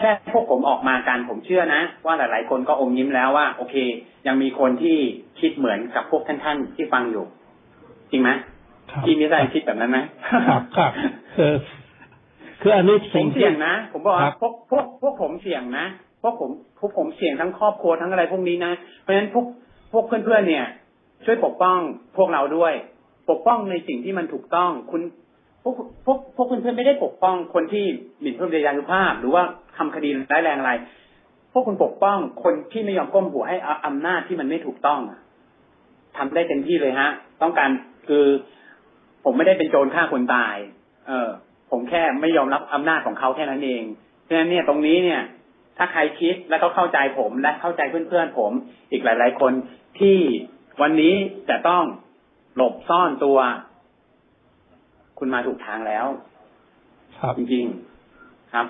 แค่พวกผมออกมากันผมเชื่อนะ ว่าหลาย ๆ คนก็อมยิ้มแล้วว่า โอเค ยังมีคนที่คิดเหมือนกับพวกท่านๆที่ฟังอยู่ จริงไหมครับพี่มิสไซคิดแบบนั้นไหมครับครับคือคืออันนี้ผสิ่งมที่เสี่ยงนะ ผมบอกครัว่าบพวกพวกพวกผมเสี่ยงนะพวกผมพวกผมเสี่ยงทั้งครอบครัวทั้งอะไรพวกนี้นะเพราะฉะนั้นพวกพวกเพื่อนๆเนี่ย ช่วยปกป้องพวกเราด้วย ปกป้องในสิ่งที่มันถูกต้อง คุณ พวกพวกพวกเพื่อนๆไม่ได้ปกป้องคนที่หมิ่นพระบรมภาพ หรือว่าทำคดีร้ายแรงอะไร พวกคุณปกป้องคนที่ไม่ยอมก้มหัวให้อำนาจที่มันไม่ถูกต้องอะทำได้เต็มที่เลยฮะ ต้องการคือผมไม่ได้เป็นโจรฆ่าคนตาย เออ ผมแค่ไม่ยอมรับอำนาจของเขาแค่นั้นเองเพราะฉะนั้นเนี่ยตรงนี้เนี่ย ถ้าใครคิดแล้วก็เข้าใจผมและเข้าใจเพื่อนๆผม อีกหลาย ๆ คนที่วันนี้จะต้องหลบซ่อนตัว คุณมาถูกทางแล้ว ครับจริงๆครับ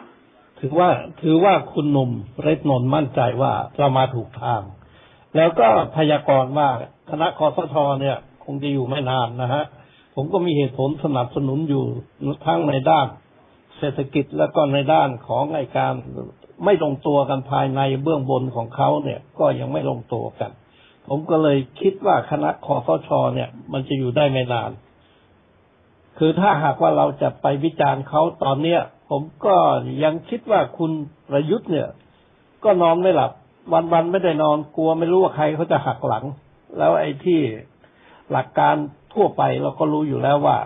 ถือว่าถือว่าคุณหนุ่มเรดนนท์มั่นใจว่าเรามาถูกทาง แล้วก็พยากรณ์ว่าคณะคอสชเนี่ย คงจะอยู่ไม่นานนะฮะผมก็มีเหตุผลสนับสนุนอยู่ทั้งในด้าน เศรษฐกิจแล้วก็ในด้านของไอการไม่ลงตัวกันภายในเบื้องบนของเขาเนี่ย ก็ยังไม่ลงตัวกัน ผมก็เลยคิดว่าคณะคอสชเนี่ย มันจะอยู่ได้ไม่นาน คือถ้าหากว่าเราจะไปวิจารณ์เขาตอนเนี้ย ผมก็ยังคิดว่าคุณประยุทธ์เนี่ย ก็นอนไม่หลับ วันๆไม่ได้นอนกลัวไม่รู้ว่าใครเขาจะหักหลัง แล้วไอ้ที่หลักการทั่วไปเราก็รู้อยู่แล้วว่า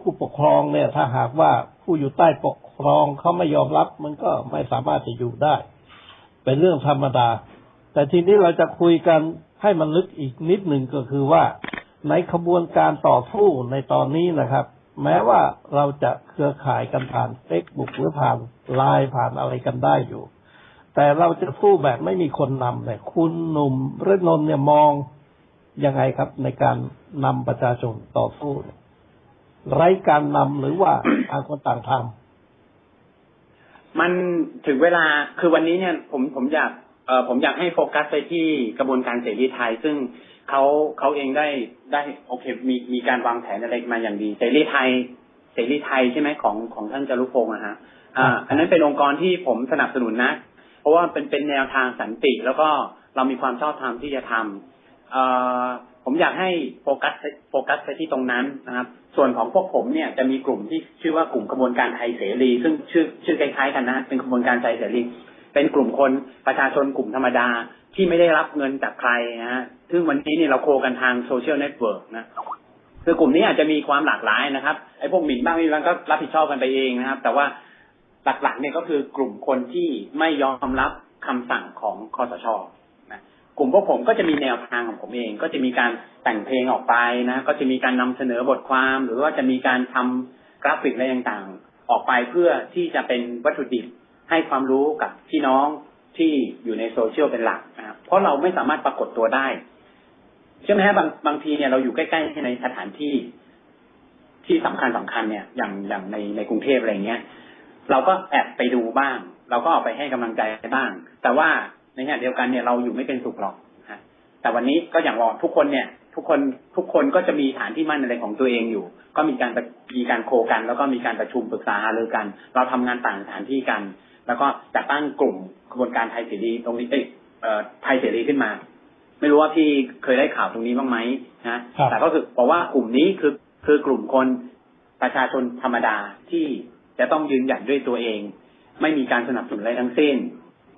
ผู้ปกครองเนี่ย ถ้าหากว่าผู้อยู่ใต้ปกครองเขาไม่ยอมรับ มันก็ไม่สามารถจะอยู่ได้ เป็นเรื่องธรรมดา แต่ทีนี้เราจะคุยกันให้มันลึกอีกนิดหนึ่งก็คือว่าในขบวนการต่อสู้ในตอนนี้นะครับ แม้ว่าเราจะเครือข่ายกันผ่านเฟซบุ๊กหรือผ่านไลน์ผ่านอะไรกันได้อยู่ แต่เราจะสู้แบบไม่มีคนนำเนี่ยคุณหนุ่มเรนนท์เนี่ยมองยังไงครับ ในการนำประชาชนต่อสู้เนี่ยไร้การนำหรือว่าต่างคนต่างทมันถึงเวลาคือวันนี้เนี่ย ผมผมอยาก ผมอยากให้โฟกัสไปที่กระบวนการเสรีไทย ซึ่งเขาเขาเองได้ได้โอเคมีมีการวางแผนอะไรมาอย่างดีเสรีไทยเสรีไทยใช่ไหมของของท่านจารุพงศ์นะฮะอ่าอันนั้นเป็นองค์กรที่ผมสนับสนุนนะ เพราะว่าเป็นเป็นแนวทางสันติ แล้วก็เรามีความชอบธรรมที่จะทำเอ่อผมอยากให้โฟกัสโฟกัสไปที่ตรงนั้นนะครับ ส่วนของพวกผมเนี่ยจะมีกลุ่มที่ชื่อว่ากลุ่มกระบวนการไทยเสรี ซึ่งชื่อชื่อคล้ายๆกันนะเป็นกระบวนการไทยเสรี เป็นกลุ่มคนประชาชนกลุ่มธรรมดาที่ไม่ได้รับเงินจากใครนะฮะซึ่งวันนี้เนี่ยเราโคกันทางโซเชียลเน็ตเวิร์กนะคือกลุ่มนี้อาจจะมีความหลากหลายนะครับไอ้พวกหมิ่นบ้างไม่บ้างก็รับผิดชอบกันไปเองนะครับ แต่ว่าหลักๆเนี่ยก็คือกลุ่มคนที่ไม่ยอมรับคำสั่งของคอสชนะกลุ่มพวกผมก็จะมีแนวทางของผมเอง ก็จะมีการแต่งเพลงออกไปนะ ก็จะมีการนำเสนอบทความ หรือว่าจะมีการทำกราฟิกอะไรต่างๆ ออกไปเพื่อที่จะเป็นวัตถุดิบ ให้ความรู้กับพี่น้องที่อยู่ในโซเชียลเป็นหลักนะครับเพราะเราไม่สามารถปรากฏตัวได้ใช่ไหมฮะบางบางทีเนี่ยเราอยู่ใกล้ๆในสถานที่ที่สำคัญสำคัญเนี่ยอย่างอย่างในในกรุงเทพอะไรเงี้ยเราก็แอบไปดูบ้าง เราก็ออกไปให้กำลังใจบ้าง แต่ว่าในขณะเดียวกันเนี่ยเราอยู่ไม่เป็นสุขหรอกฮะแต่วันนี้ก็อย่างว่าทุกคนเนี่ย ทุกคนทุกคนก็จะมีฐานที่มั่นอะไรของตัวเองอยู่ ก็มีการประมีการโคกัน แล้วก็มีการประชุมปรึกษาหารือกัน เราทำงานต่างสถานที่กัน แล้วก็จัดตั้งกลุ่มกระบวนการไทยเสรีตรงนี้เอ้ยเอ่อไทยเสรีขึ้นมา ไม่รู้ว่าพี่เคยได้ข่าวตรงนี้บ้างไหมนะครับแต่ก็คือบอกว่ากลุ่มนี้คือคือกลุ่มคนประชาชนธรรมดาที่จะต้องยืนหยัดด้วยตัวเอง ไม่มีการสนับสนุนอะไรทั้งสิ้น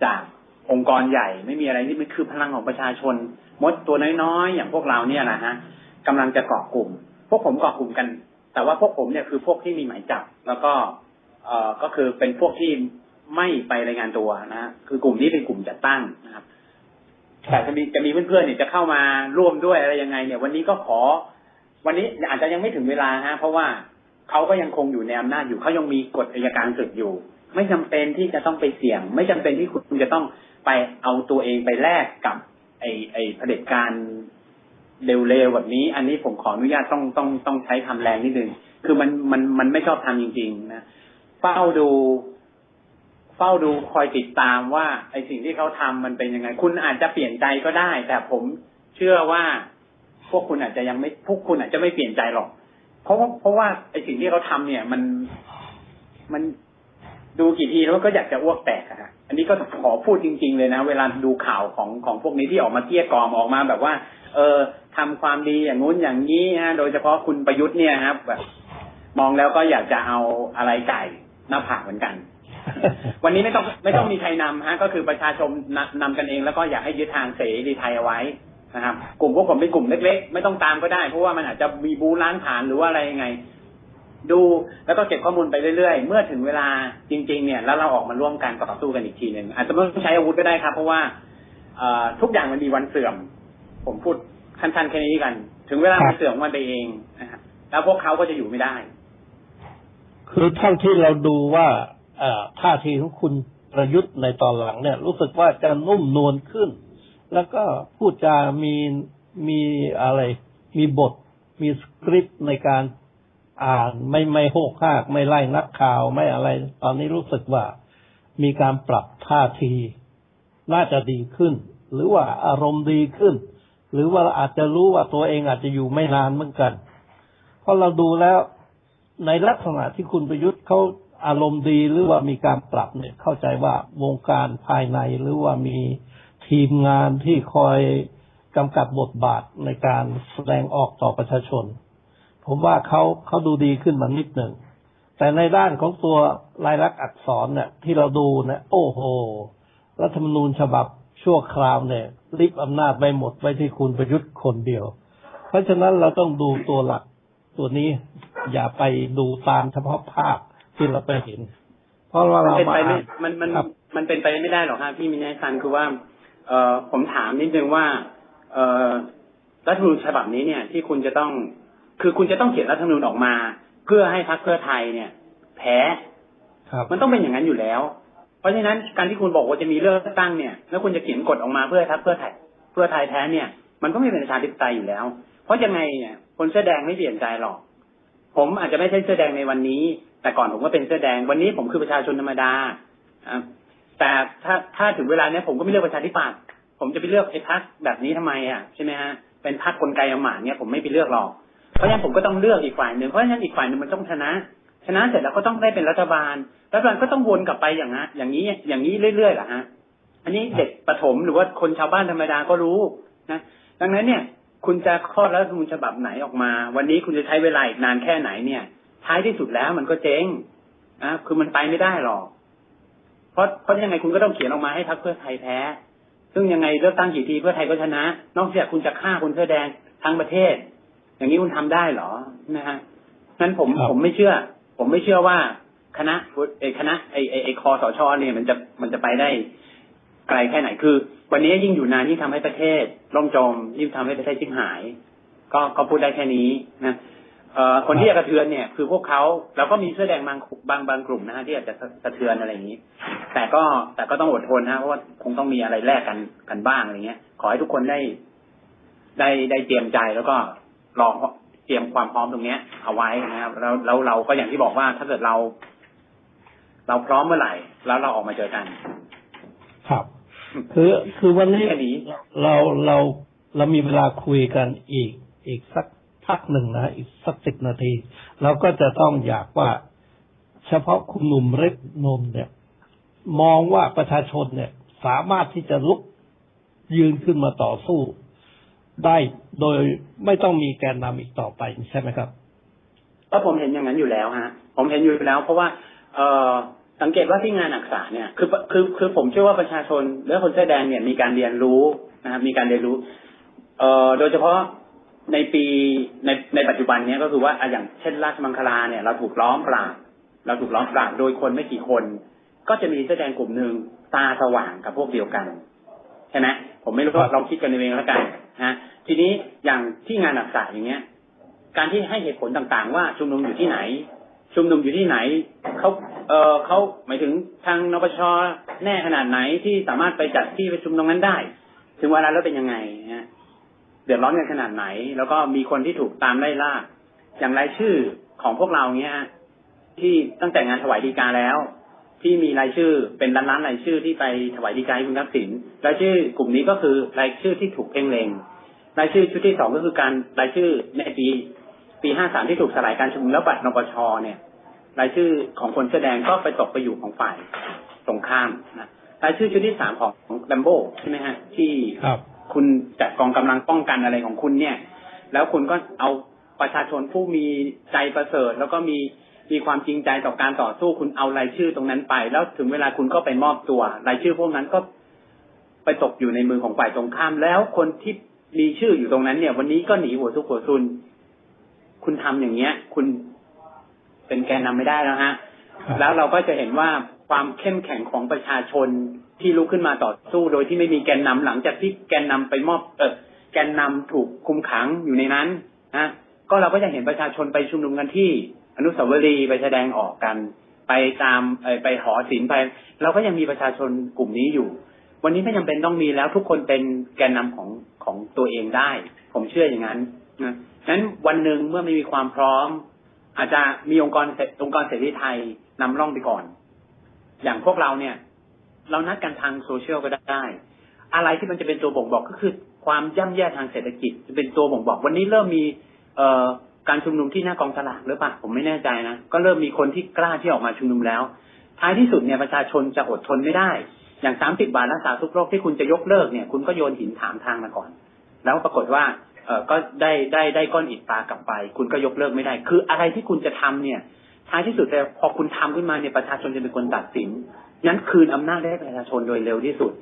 จากองค์กรใหญ่ ไม่มีอะไรนี่มันคือพลังของประชาชน มดตัวน้อยๆอย่างพวกเราเนี่ยนะฮะกำลังจะเกาะกลุ่ม พวกผมเกาะกลุ่มกัน แต่ว่าพวกผมเนี่ยคือพวกที่มีหมายจับ แล้วก็เอ่อก็คือเป็นพวกที่ ไม่ไปรายงานตัวนะฮะคือกลุ่มนี้เป็นกลุ่มจัดตั้งนะครับำแต่จะมีจะมีเพื่อนๆเนี่ยจะเข้ามาร่วมด้วยอะไรยังไง เนี่ย วันนี้ก็ขอ วันนี้อาจจะยังไม่ถึงเวลาฮะเพราะว่าเขาก็ยังคงอยู่ในอำนาจอยู่เขายังมีกฎอัยการศึกอยู่ ไม่จำเป็นที่จะต้องไปเสี่ยง ไม่จำเป็นที่คุณจะต้องไปเอาตัวเองไปแลกกับ ไอ้ไอ้เผด็จการเร็วๆแบบนี้ อันนี้ผมขออนุญาตต้องต้องต้องใช้คำแรงนิดนึงคือมันมันมันไม่ชอบทำจริง ๆ นะเฝ้าดู เฝ้าดูคอยติดตามว่า ไอสิ่งที่เขาทำมันเป็นยังไง คุณอาจจะเปลี่ยนใจก็ได้ แต่ผมเชื่อว่า พวกคุณอาจจะยังไม่พวกคุณอาจจะไม่เปลี่ยนใจหรอก เพราะว่าเพราะว่าไอสิ่งที่เขาทำเนี่ย มันมันดูกี่ทีแล้วก็อยากจะอ้วกแตกอะฮะอันนี้ก็ขอพูดจริง ๆ เลยนะ เวลาดูข่าวของของพวกนี้ที่ออกมาเกลี้ยกล่อมออกมาแบบว่า เออทำความดีอย่างงู้นอย่างนี้ฮะ โดยเฉพาะคุณประยุทธ์เนี่ยครับแบบมองแล้วก็อยากจะเอาอะไรไก่หน้าผากเหมือนกัน วันนี้ไม่ต้องไม่ต้องมีใครนำฮะ ก็คือประชาชนนำกันเอง แล้วก็อยากให้ยึดทางเสรีไทยเอาไว้นะครับ กลุ่มพวกผมเป็นกลุ่มเล็ก ๆ ไม่ต้องตามก็ได้ เพราะว่ามันอาจจะมีบูล้างฐานหรือว่าอะไรยังไง ดูแล้วก็เก็บข้อมูลไปเรื่อยๆ เมื่อถึงเวลาจริง ๆ เนี่ย แล้วเราออกมาร่วมกันต่อสู้กันอีกทีหนึ่งอาจจะไม่ต้องใช้อาวุธก็ได้ครับ เพราะว่าทุกอย่างมันมีวันเสื่อม ผมพูดขั้นๆแค่นี้กัน ถึงเวลามันเสื่อมมันไปเองนะครับแล้วพวกเขาก็จะอยู่ไม่ได้ คือเท่าที่เราดูว่า ท่าทีของคุณประยุทธ์ในตอนหลังเนี่ย รู้สึกว่าจะนุ่มนวลขึ้น แล้วก็พูดจามีมีอะไร มีบท มีสคริปต์ในการอ่านไม่ไม่โหกหาก ไม่ไล่นักข่าวไม่อะไร ตอนนี้รู้สึกว่ามีการปรับท่าที น่าจะดีขึ้น หรือว่าอารมณ์ดีขึ้น หรือว่าอาจจะรู้ว่าตัวเองอาจจะอยู่ไม่นานเหมือนกันเพราะเราดูแล้วในลักษณะที่คุณประยุทธ์เขา อารมณ์ดีหรือว่ามีการปรับเนี่ยเข้าใจว่าวงการภายในหรือว่ามีทีมงานที่คอยกำกับบทบาทในการแสดงออกต่อประชาชน ผมว่าเขาเขาดูดีขึ้นมานิดหนึ่ง แต่ในด้านของตัวลายลักษณ์อักษรเนี่ยที่เราดูเนี่ยโอ้โห รัฐธรรมนูญฉบับชั่วคราวเนี่ยริบอำนาจไปหมดไว้ที่คุณประยุทธ์คนเดียว เพราะฉะนั้นเราต้องดูตัวหลักตัวนี้อย่าไปดูตามเฉพาะภาพ ที่เราไปเห็น เพราะว่ามันเราเป็นมาไปไม่อ่านมันมันครับมันเป็นไปไม่ได้หรอกฮะพี่มินายซันคือว่า เอ่อผมถามนิดนึงว่า เอ่อรัฐธรรมนูญฉบับนี้เนี่ย ที่คุณจะต้อง คือคุณจะต้องเขียนรัฐธรรมนูญออกมา เพื่อให้พรรคเพื่อไทยเนี่ย แพ้ครับมันต้องเป็นอย่างนั้นอยู่แล้ว เพราะฉะนั้นการที่คุณบอกว่าจะมีเลือกตั้งเนี่ย แล้วคุณจะเขียนกฎออกมาเพื่อให้พรรคเพื่อไทยเพื่อไทยแพ้เนี่ย มันก็ไม่เป็นประชาธิปไตยอยู่แล้ว เพราะยังไงเนี่ยคนเสื้อแดงไม่เปลี่ยนใจหรอก ผมอาจจะไม่ใช่เสื้อแดงในวันนี้ แต่ก่อนผมก็เป็นเสื้อแดง วันนี้ผมคือประชาชนธรรมดาอะแต่ถ้าถ้าถึงเวลาเนี้ยผมก็ไม่เลือกประชาธิปัตย์ผมจะไปเลือกไอ้พรรคแบบนี้ทำไมอะใช่ไหมฮะเป็นพรรคกลไกอำมาตย์เนี่ยผมไม่ไปเลือกหรอก เพราะฉะนั้นผมก็ต้องเลือกอีกฝ่ายหนึ่งเพราะฉะนั้นอีกฝ่ายหนึ่งมันต้องชนะชนะเสร็จแล้วก็ต้องได้เป็นรัฐบาลรัฐบาลก็ต้องวนกลับไปอย่างนั้นอย่างนี้อย่างนี้เรื่อยๆเหรอฮะอันนี้เด็กประถมหรือว่าคนชาวบ้านธรรมดาก็รู้นะดังนั้นเนี่ย คุณจะคลอดรัฐธรรมนูญฉบับไหนออกมา วันนี้คุณจะใช้เวลาอีกนานแค่ไหนเนี่ย ท้ายที่สุดแล้วมันก็เจ๊งนะคือมันไปไม่ได้หรอก เพราะเพราะยังไงคุณก็ต้องเขียนออกมาให้พรรคเพื่อไทยแพ้ ซึ่งยังไงเลือกตั้งกี่ทีเพื่อไทยก็ชนะ นอกจากคุณจะฆ่าคนเสื้อแดงทั้งประเทศ อย่างนี้คุณทำได้เหรอนะฮะนั้นผมครับผมไม่เชื่อ ผมไม่เชื่อว่าคณะไอ้คณะไอ้ไอ้ไอ้คอสชเนี่ยมันจะมันจะไปได้ไกลแค่ไหนคือ วันนี้ยิ่งอยู่นานยิ่งทำให้ประเทศล่มจมยิ่งทำให้ประเทศชิบหาย ก็ก็พูดได้แค่นี้นะเอ่อ คนที่จะกระเทือนเนี่ยคือพวกเขาแล้วก็มีเสื้อแดงบางบางบางกลุ่มนะฮะที่อาจจะสะเทือนอะไรอย่างนี้ แต่ก็แต่ก็ต้องอดทนนะเพราะว่าคงต้องมีอะไรแลกกันกันบ้างอะไรเงี้ย ขอให้ทุกคนได้ ได้ได้เตรียมใจแล้วก็รอเตรียมความพร้อมตรงเนี้ยเอาไว้นะครับแล้วแล้วเราก็อย่างที่บอกว่าถ้าเกิดเรา เราพร้อมเมื่อไหร่ แล้วเราออกมาเจอกัน ครับ คือคือวันนี้แค่นี้เราเราเรามีเวลาคุยกันอีกอีกสัก พักหนึ่งนะอีกสักสิบนาที เราก็จะต้องอยากว่าเฉพาะคุณหนุ่มเล็กนมเนี่ย มองว่าประชาชนเนี่ย สามารถที่จะลุกยืนขึ้นมาต่อสู้ ได้โดยไม่ต้องมีแกนนำอีกต่อไปใช่ไหมครับก็ผมเห็นอย่างนั้นอยู่แล้วฮะ ผมเห็นอยู่แล้ว เพราะว่า เออสังเกตว่าที่งานอักษาเนี่ยคือคือคือผมเชื่อว่าประชาชนและคนเสื้อแดงเนี่ยมีการเรียนรู้นะครับมีการเรียนรู้ เอ่อโดยเฉพาะ ในปีในในปัจจุบันเนี้ยก็คือว่าอะอย่างเช่นราชมังคลาเนี่ยเราถูกล้อมปราบเราถูกล้อมปราบโดยคนไม่กี่คน ก็จะมีเสื้อแดงกลุ่มหนึ่งตาสว่างกับพวกเดียวกันใช่ไหมผมไม่รู้ว่าลองคิดกันเองแล้วกันนะทีนี้อย่างที่งานอักษาอย่างเงี้ย การที่ให้เหตุผลต่างๆ ว่าชุมนุมอยู่ที่ไหน ชุมนุมอยู่ที่ไหนเขาเออเขาหมายถึงทางนปชแน่ขนาดไหนที่สามารถไปจัดที่ประชุมตรงนั้นได้ ถึงเวลาแล้วเป็นยังไงฮะ เดือดร้อนกันขนาดไหน แล้วก็มีคนที่ถูกตามไล่ล่า อย่างรายชื่อของพวกเราเนี้ยที่ตั้งแต่งานถวายดีกาแล้ว ที่มีรายชื่อเป็นล้านล้านๆรายชื่อที่ไปถวายดีกาให้คุณทักษิณรายชื่อกลุ่มนี้ก็คือรายชื่อที่ถูกเพ่งเลงรายชื่อชุดที่สองก็คือการรายชื่อในปีปีห้าสามที่ถูกสลายการชุมนุมแล้วบัตรนปชเนี่ย รายชื่อของคนแสดงก็ไปตกไปอยู่ของฝ่ายตรงข้ามนะรายชื่อชุดที่สามของแบมโบใช่ไหมฮะที่ครับ คุณจัดกองกำลังป้องกันอะไรของคุณเนี่ย แล้วคุณก็เอาประชาชนผู้มีใจประเสริฐ แล้วก็มีมีความจริงใจต่อการต่อสู้คุณเอารายชื่อตรงนั้นไป แล้วถึงเวลาคุณก็ไปมอบตัวรายชื่อพวกนั้นก็ไปตกอยู่ในมือของฝ่ายตรงข้าม แล้วคนที่มีชื่ออยู่ตรงนั้นเนี่ย วันนี้ก็หนีหัวทุกหัวซุน คุณทำอย่างเงี้ย คุณเป็นแกนนำไม่ได้แล้วฮะครับแล้วเราก็จะเห็นว่าความเข้มแข็งของประชาชน ที่ลุกขึ้นมาต่อสู้โดยที่ไม่มีแกนนำหลังจากที่แกนนำไปมอบเออแกนนำถูกคุมขังอยู่ในนั้นนะก็เราก็จะเห็นประชาชนไปชุมนุมกันที่อนุสาวรีย์ไปแสดงออกกัน ไปตามไปหอศิลป์ไป เราก็ยังมีประชาชนกลุ่มนี้อยู่ วันนี้ไม่จำเป็นต้องมีแล้วทุกคนเป็นแกนนำของของตัวเองได้ ผมเชื่ออย่างนั้นนะนั้นวันหนึ่งเมื่อไม่มีความพร้อม อาจจะมีองค์กรองค์กรเสรีไทยนำร่องไปก่อน อย่างพวกเราเนี่ย เรานัดกันทางโซเชียลก็ได้ อะไรที่มันจะเป็นตัวบ่งบอกก็คือ ความย่ำแย่ทางเศรษฐกิจ จะเป็นตัวบ่งบอก วันนี้เริ่มมีเอ่อการชุมนุมที่หน้ากองสลากหรือเปล่าผมไม่แน่ใจนะก็เริ่มมีคนที่กล้าที่ออกมาชุมนุมแล้ว ท้ายที่สุดเนี่ยประชาชนจะอดทนไม่ได้ อย่างสามสิบบาทรักษาทุกโรคที่คุณจะยกเลิกเนี่ยคุณก็โยนหินถามทางมาก่อน แล้วปรากฏว่าเออก็ได้ได้ได้ก้อนอิฐปลากลับไป คุณก็ยกเลิกไม่ได้ คืออะไรที่คุณจะทำเนี่ยท้ายที่สุดแต่พอคุณทำขึ้นมาเนี่ยประชาชนจะเป็นคนตัดสิน นั้นคืนอำนาจให้ประชาชนโดยเร็วที่สุด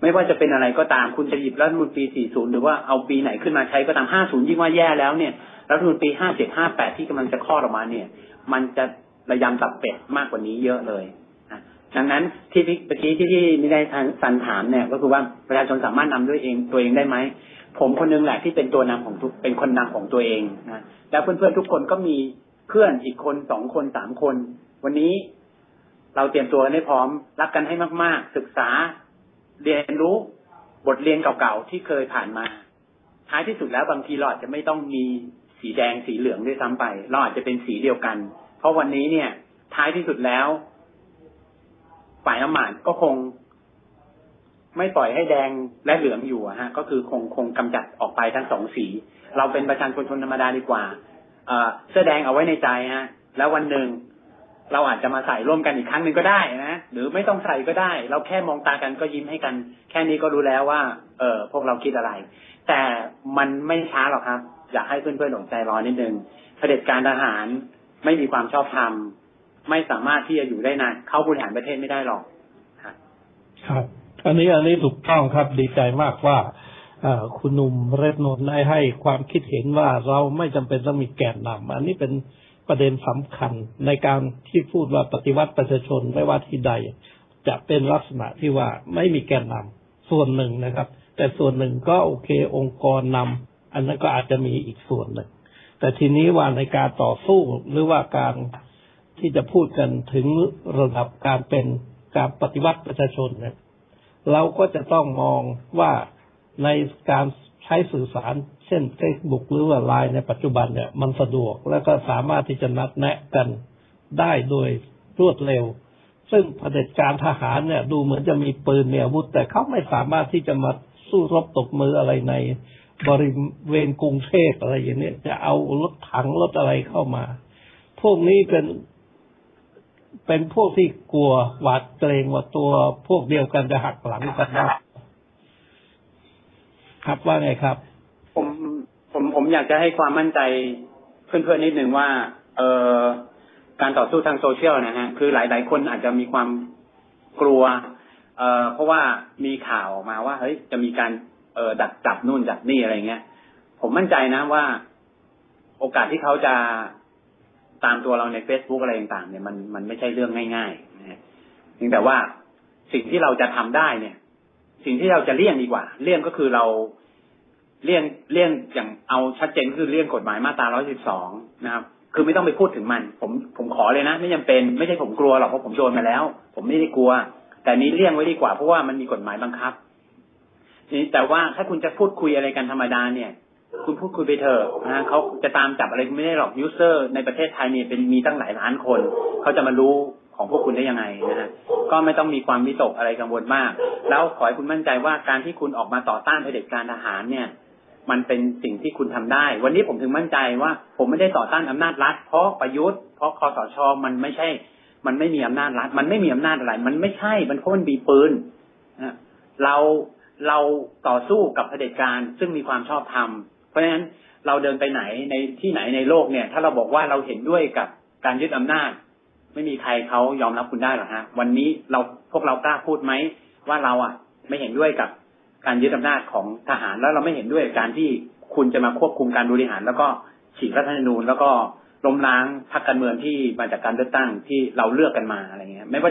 ไม่ว่าจะเป็นอะไรก็ตามคุณจะหยิบรัฐมนูลปี40 หรือว่าเอาปีไหนขึ้นมาใช้ก็ตาม 50 ยิ่งว่าแย่แล้วเนี่ยรัฐมนูลปี57 58 ที่กำลังจะคลอดออกมาเนี่ย มันจะระยำตับเป็ดมากกว่านี้เยอะเลยนะดังนั้นที่พี่เมื่อกี้ที่ที่ไม่ได้สันถามเนี่ย ก็คือว่าประชาชนสามารถนำด้วยเองตัวเองได้ไหมผมคนนึงแหละที่เป็นตัวนำของทุกเป็นคนนำของตัวเองนะแล้วเพื่อนๆทุกคนก็มีเพื่อนอีกคนสองคนสามคน วันนี้ เราเตรียมตัวกันให้พร้อม รักกันให้มาก ๆ ศึกษา เรียนรู้บทเรียนเก่าๆที่เคยผ่านมา ท้ายที่สุดแล้วบางทีเราอาจจะไม่ต้องมีสีแดงสีเหลืองด้วยซ้ำไป เราอาจจะเป็นสีเดียวกัน เพราะวันนี้เนี่ย ท้ายที่สุดแล้ว ฝ่ายอมาตย์ก็คง ไม่ปล่อยให้แดงและเหลืองอยู่ฮะ ก็คือคงคงกำจัดออกไปทั้งสองสี เราเป็นประชาชนชนธรรมดาดีกว่าเอ่อเสื้อแดงเอาไว้ในใจฮะ แล้ววันหนึ่ง เราอาจจะมาใส่ร่วมกันอีกครั้งหนึ่งก็ได้นะหรือไม่ต้องใส่ก็ได้ เราแค่มองตากันก็ยิ้มให้กัน แค่นี้ก็รู้แล้วว่า เออพวกเราคิดอะไร แต่มันไม่ช้าหรอกครับ อยากให้เพื่อนๆอดใจรอนิดนึงเผด็จการทหารไม่มีความชอบธรรมไม่สามารถที่จะอยู่ได้นานเข้าบริหารประเทศไม่ได้หรอกครับ อันนี้อันนี้ถูกต้องครับดีใจมากว่าอคุณหนุ่มเรดนนท์ได้ให้ความคิดเห็นว่าเราไม่จำเป็นต้องมีแกนนำอันนี้เป็น ประเด็นสำคัญในการที่พูดว่าปฏิวัติประชาชนไม่ว่าที่ใด จะเป็นลักษณะที่ว่าไม่มีแกนนำส่วนหนึ่งนะครับ แต่ส่วนหนึ่งก็โอเคองค์กรนำอันนั้นก็อาจจะมีอีกส่วนหนึ่ง แต่ทีนี้ว่าในการต่อสู้หรือว่าการที่จะพูดกันถึงระดับการเป็นการปฏิวัติประชาชนเนี่ยเราก็จะต้องมองว่าในการใช้สื่อสาร ช่น Facebook หรือว่าไลน์ในปัจจุบันเนี่ยมันสะดวกแล้วก็สามารถที่จะนัดแนะกันได้โดยรวดเร็ว ซึ่งเผด็จการทหารเนี่ย ดูเหมือนจะมีปืนมีอาวุธ แต่เขาไม่สามารถที่จะมาสู้รบตกมืออะไรในบริเวณกรุงเทพอะไรอย่างนี้จะเอารถถังรถอะไรเข้ามา พวกนี้เป็นเป็นพวกที่กลัวหวาดเกรงว่าตัวพวกเดียวกันจะหักหลังกันได้ครับว่าไงครับ ผมอยากจะให้ความมั่นใจเพื่อนๆนิดหนึ่งว่า เออการต่อสู้ทางโซเชียลนะฮะคือหลายๆคนอาจจะมีความกลัว เออเพราะว่ามีข่าวออกมาว่าเฮ้ยจะมีการเออดักจับนู่นจับนี่อะไรเงี้ยผมมั่นใจนะว่า โอกาสที่เขาจะตามตัวเราใน Facebook อะไรต่างๆ เนี่ยมันมันไม่ใช่เรื่องง่ายๆนะฮะเพียงแต่ว่าสิ่งที่เราจะทำได้เนี่ย สิ่งที่เราจะเลี่ยงดีกว่า เลี่ยงก็คือเรา เลี่ยงเลี่ยงอย่างเอาชัดเจนก็คือเลี่ยงกฎหมายมาตรา 112 นะครับ คือไม่ต้องไปพูดถึงมัน ผมผมขอเลยนะ ไม่จำเป็นไม่ใช่ผมกลัวหรอกเพราะผมโดนมาแล้ว ผมไม่ได้กลัว แต่นี้เลี่ยงไว้ดีกว่าเพราะว่ามันมีกฎหมายบังคับนี่แต่ว่าถ้าคุณจะพูดคุยอะไรกันธรรมดาเนี่ย คุณพูดคุยไปเถอะนะเขาจะตามจับอะไรไม่ได้หรอกยูเซอร์ ในประเทศไทยเนี่ยเป็นมีตั้งหลายล้านคนเขาจะมารู้ของพวกคุณได้ยังไงนะฮะก็ไม่ต้องมีความวิตกอะไรกังวลมาก แล้วขอให้คุณมั่นใจว่าการที่คุณออกมาต่อต้านเผด็จการทหารเนี่ย มันเป็นสิ่งที่คุณทำได้ วันนี้ผมถึงมั่นใจว่า ผมไม่ได้ต่อต้านอำนาจรัฐ เพราะประยุทธ์เพราะคอสชมันไม่ใช่ มันไม่มีอำนาจรัฐ มันไม่มีอำนาจอะไร มันไม่ใช่มันเพราะมันมีปืนเราเราต่อสู้กับเผด็จการซึ่งมีความชอบธรรม เพราะฉะนั้นเราเดินไปไหนในที่ไหนในโลกเนี่ย ถ้าเราบอกว่าเราเห็นด้วยกับการยึดอำนาจ ไม่มีใครเขายอมรับคุณได้หรอกฮะ วันนี้เราพวกเรากล้าพูดไหมว่าเราอะ ไม่เห็นด้วยกับ การยึดอำนาจของทหารแล้วเราไม่เห็นด้วยกับการที่คุณจะมาควบคุมการบริหาร แล้วก็ฉีกรัฐธรรมนูญแล้วก็ล้มล้างพรรคการเมืองที่มาจากการเลือกตั้งที่เราเลือกกันมาอะไรเงี้ยไม่ว่า